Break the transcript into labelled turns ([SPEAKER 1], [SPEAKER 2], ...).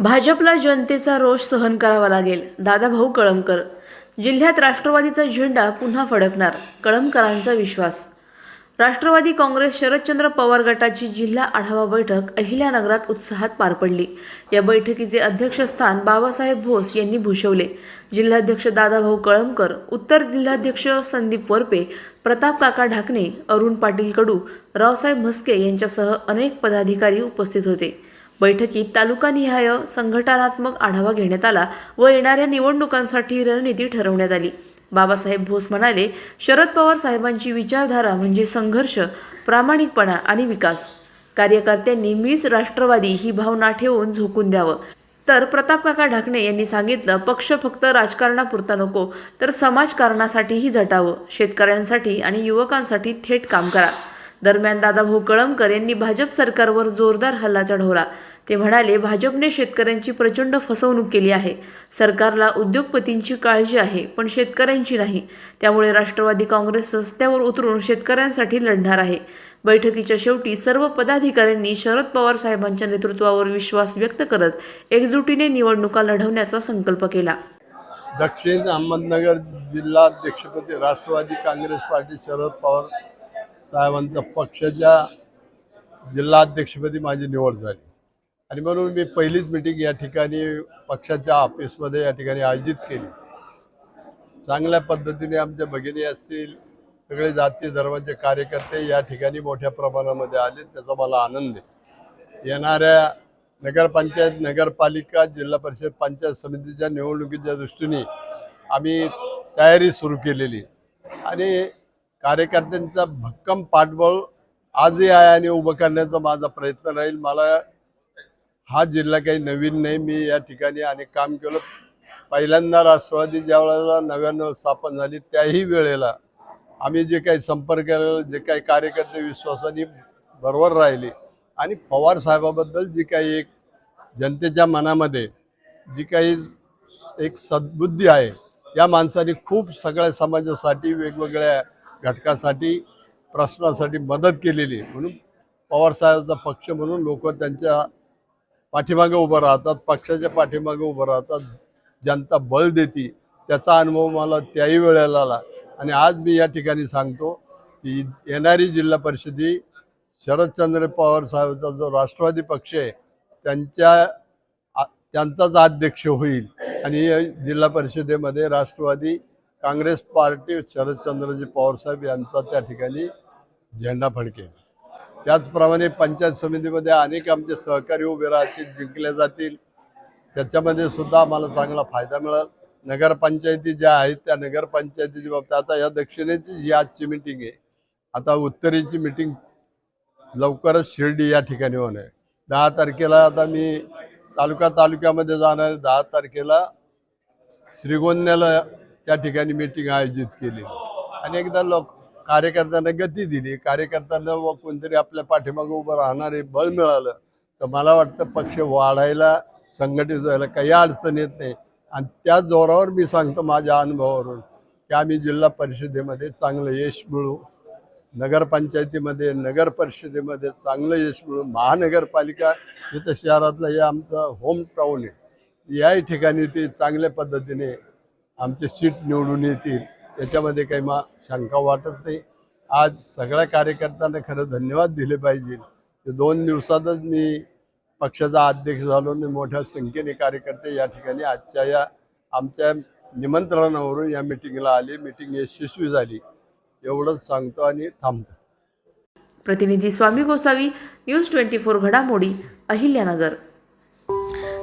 [SPEAKER 1] भाजपला जनतेचा रोष सहन करावा लागेल. दादाभाऊ कळमकर. जिल्ह्यात राष्ट्रवादीचा झेंडा पुन्हा फडकणार कळमकरांचा विश्वास. राष्ट्रवादी काँग्रेस शरदचंद्र पवार गटाची जिल्हा आढावा बैठक अहिल्यानगरात उत्साहात पार पडली. या बैठकीचे अध्यक्षस्थान बाबासाहेब भोस यांनी भूषवले. जिल्हाध्यक्ष दादाभाऊ कळमकर उत्तर जिल्हाध्यक्ष संदीप वरपे प्रताप काका ढाकणे अरुण पाटील कडू रावसाहेब म्हस्के यांच्यासह अनेक पदाधिकारी उपस्थित होते. बैठकीत तालुकानिहाय संघटनात्मक आढावा घेण्यात आला व येणाऱ्या निवडणुकांसाठी रणनीती ठरवण्यात आली. बाबासाहेब भोस म्हणाले शरद पवार साहेबांची विचारधारा म्हणजे संघर्ष प्रामाणिकपणा आणि विकास. कार्यकर्त्यांनी मीच राष्ट्रवादी ही भावना ठेवून झोकून द्यावं. तर प्रताप काका ढाकणे यांनी सांगितलं पक्ष फक्त राजकारणापुरता नको तर समाजकारणासाठीही झटावं शेतकऱ्यांसाठी आणि युवकांसाठी थेट काम करा. दरम्यान दादाभाऊ कळमकर यांनी भाजप सरकारवर जोरदार हल्ला चढवला ते म्हणाले भाजपने शेतकऱ्यांची प्रचंड फसवणूक केली आहे. सरकारला उद्योगपतींची काळजी आहे पण शेतकऱ्यांची नाही. त्यामुळे राष्ट्रवादी काँग्रेस रस्त्यावर उतरून शेतकऱ्यांसाठी लढणार आहे. बैठकीच्या शेवटी सर्व पदाधिकाऱ्यांनी शरद पवार साहेबांच्या नेतृत्वावर विश्वास व्यक्त करत एकजुटीने निवडणुका लढवण्याचा संकल्प केला.
[SPEAKER 2] दक्षिण अहमदनगर जिल्हा अध्यक्षपदी राष्ट्रवादी काँग्रेस पार्टी शरद पवार साहेबांचा पक्षाच्या जिल्हा अध्यक्षपदी माझी निवड झाली. आणि म्हणून मी पहिलीच मिटिंग या ठिकाणी पक्षाच्या ऑफिसमध्ये या ठिकाणी आयोजित केली. चांगल्या पद्धतीने आमच्या भगिनी असतील सगळे जाती धर्माचे कार्यकर्ते या ठिकाणी मोठ्या प्रमाणामध्ये आले त्याचा मला आनंद आहे. येणाऱ्या नगरपंचायत नगरपालिका जिल्हा परिषद पंचायत समितीच्या निवडणुकीच्या दृष्टीने आम्ही तयारी सुरू केलेली. आणि कार्यकर्त्यांचा भक्कम पाठबळ आजही आहे आणि उभं करण्याचा माझा प्रयत्न राहील. मला हा जिल्हा काही नवीन नाही. मी या ठिकाणी अनेक काम केलं. पहिल्यांदा राष्ट्रवादी ज्या वेळेला नव्याण्णव स्थापन झाली त्याही वेळेला आम्ही जे काही संपर्क केलेला जे काही कार्यकर्ते विश्वासाने बरोबर राहिले आणि पवार साहेबाबद्दल जी काही एक जनतेच्या मनामध्ये जी काही एक सद्बुद्धी आहे या माणसाने खूप सगळ्या समाजासाठी वेगवेगळ्या घटकासाठी प्रश्नासाठी मदत केलेली आहे. म्हणून पवारसाहेबांचा पक्ष म्हणून लोक त्यांच्या पाठीमागे उभं राहतात पक्षाच्या पाठीमागे उभं राहतात जनता बळ देते. त्याचा अनुभव मला त्याही वेळेला आला. आणि आज मी या ठिकाणी सांगतो की येणारी जिल्हा परिषदी शरदचंद्र पवार साहेबांचा जो राष्ट्रवादी पक्ष आहे त्यांच्या त्यांचाच अध्यक्ष होईल. आणि या जिल्हा परिषदेमध्ये राष्ट्रवादी काँग्रेस पार्टी शरदचंद्रजी पवारसाहेब यांचा त्या ठिकाणी झेंडा फडकेल त्याचप्रमाणे पंचायत समितीमध्ये अनेक आमचे सहकारी उभे राहतील जिंकले जातील. त्याच्यामध्ये सुद्धा आम्हाला चांगला फायदा मिळेल. नगरपंचायती ज्या आहेत त्या नगरपंचायतीच्या बाबतीत आता या दक्षिणेची जी आजची मिटिंग आहे आता उत्तरेची मिटिंग लवकरच शिर्डी या ठिकाणी होणार आहे. दहा तारखेला आता मी तालुका तालुक्यामध्ये जाणार आहे. दहा तारखेला श्रीगोंद्याला त्या ठिकाणी मीटिंग आयोजित केली. आणि एकदा लोक कार्यकर्त्यांना गती दिली. कार्यकर्त्यांना व कोणतरी आपल्या पाठीमागे उभं राहणारे बळ मिळालं. तर मला वाटतं पक्ष वाढायला संघटित व्हायला काही अडचण येत नाही. आणि त्या जोरावर मी सांगतो माझ्या अनुभवावरून की आम्ही जिल्हा परिषदेमध्ये चांगलं यश मिळू नगरपंचायतीमध्ये नगर परिषदेमध्ये चांगलं यश मिळू महानगरपालिका इथं शहरातलं हे आमचं होम टाऊन आहे. याही ठिकाणी ते चांगल्या पद्धतीने आमचे सीट निवडून येतील याच्यामध्ये काही मा शंका वाटत नाही. आज सगळ्या कार्यकर्त्यांना खरं धन्यवाद दिले पाहिजे. दोन दिवसातच मी पक्षाचा अध्यक्ष झालो आणि मोठ्या संख्येने कार्यकर्ते या ठिकाणी आजच्या या आमच्या निमंत्रणावरून या मिटिंगला आले. मिटिंग यशस्वी झाली. एवढंच सांगतो आणि थांबतो.
[SPEAKER 1] प्रतिनिधी Swami Gosavi news twenty four घडामोडी अहिल्यानगर.